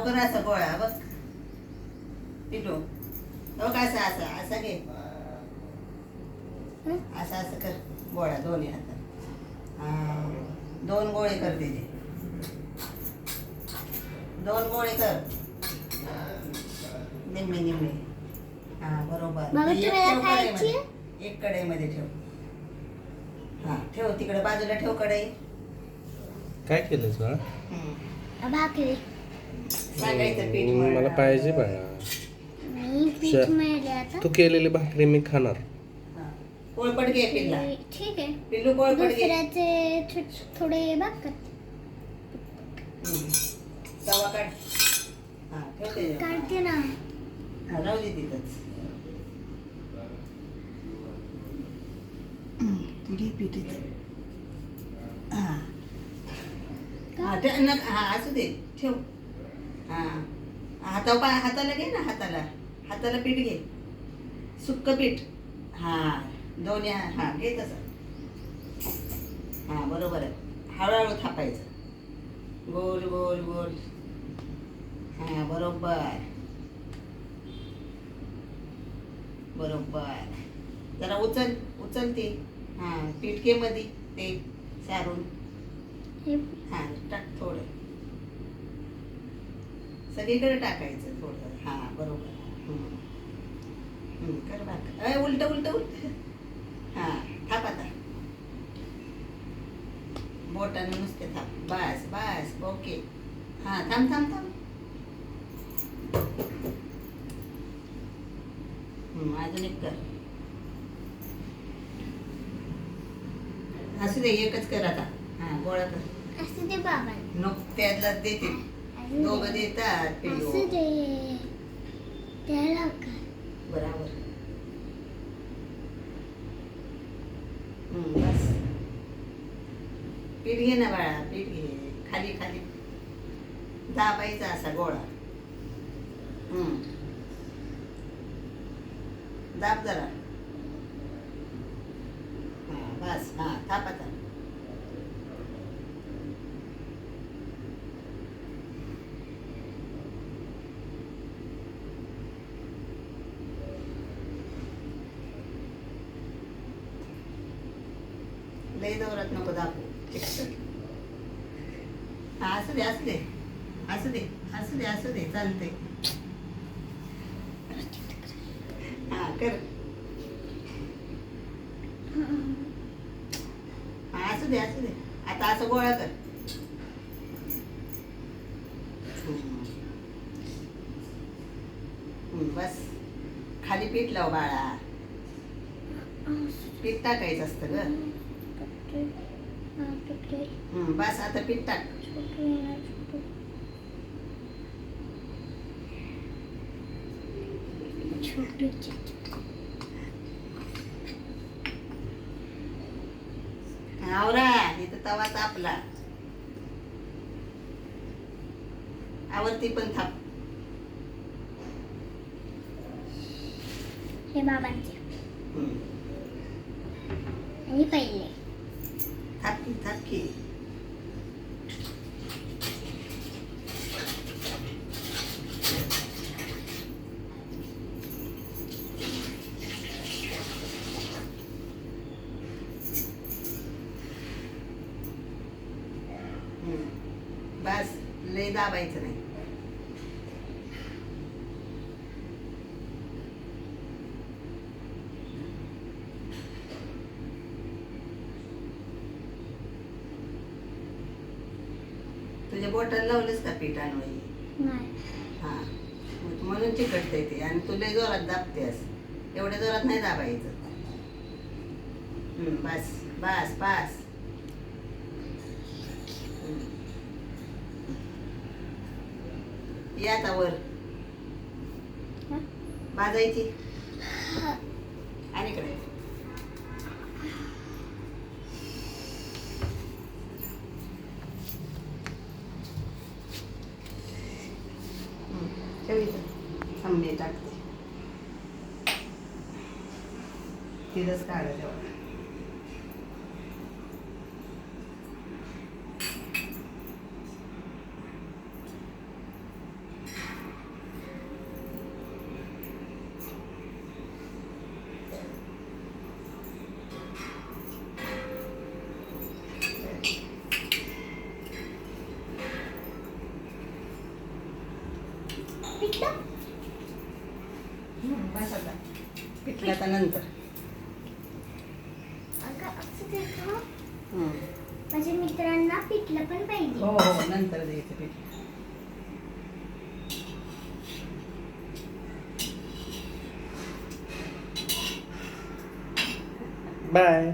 लवकर असा गोळा बघ पिटू. हो का असा असा असा घे. हं? असं असं कर. गोळा दोन्ही हातात. हा. दोन गोळे कर त्याचे. दोन गोळे कर. निम्मे निम्मे. हा बरोबर. एक कढईमध्ये. एक कढईमध्ये ठेव. हा ठेव. तिकडे बाजूला ठेव कढई. काय हम्म. भाकरी. पीठ मला मळलं. पाहिजे बाळा मी पीठ श- मिळाले आता. तू केलेली भाकरी मी खाणार. हा. पोळपट घे पिल्ला. ठीक आहे. पिल्लू पोळपट घे. दुसऱ्याचे थो- थोडे भाकर. हम्म. तवा काढ. हा ठेव त्याच्यावर. काढते ना. हा, राहू दे तिथंच. हा. हा, हा असू दे. ठेव. हा. हातावर पा हाताला घे ना हाताला. हाताला पीठ घे. सुक्क पीठ. हा दोन्ही हा घे तसं. हा बरोबर आहे. हळूहळू थापायचं. गोल गोल गोल. हा बरोबर. बरोबर. जरा उचल उचल ते. हा पिटकेमध्ये ते सारून. हे हा टाक थोडं. सगळीकडे टाकायचं थोडं. हा बरोबर. कर अय उलट उलट उलट. हा थाप आता. बोटाने नुसते थाप. बस बस ओके. हा थांब थांब थांब. अजून एक कर. असू दे एकच कर आता. हा गोळा कर. असं दे बाबा. नको त्याला देते. दोघं. देतात पिल्लू. असं दे. त्याला का? बराबर. हम्म, बस. पीठ घे ना बाळा पीठ घे. खाली खाली. दाबायचा असा गोळा. हम्म. दाब जरा. हा बस. हा थाप आता लय दौरात नको दाखवू. असू दे असू दे. असू दे असू दे असू दे. चालते हा कर. हा असू दे असू दे. आता असं गोळा कर. बस. खाली पीठ लाव बाळा. पीठ टाकायचं असतं ग. बस आता पीठ टाक. आवरा इथं तवा तापला आवरती पण थाप. हे बाबांचे. आणि पहिले. थापकी थापकी हम्म. बस लय दाबायचं नाही तुझ्या बोटाला लावलंस का पीठ आणून? नाही. हा. म्हणून चिकटते ते आणि तू लय जोरात दाबतेस एवढ्या जोरात नाही दाबायचं. हम्म, बस बस बस. या आता वर? भाजायची. इथं टाकते तिथंच काढा तेव्हा आता पिठलं आता नंतर. हं. माझ्या मित्रांना पिठलं पण पाहिजे. हो हो नंतर द्यायचं पीठ. बाय.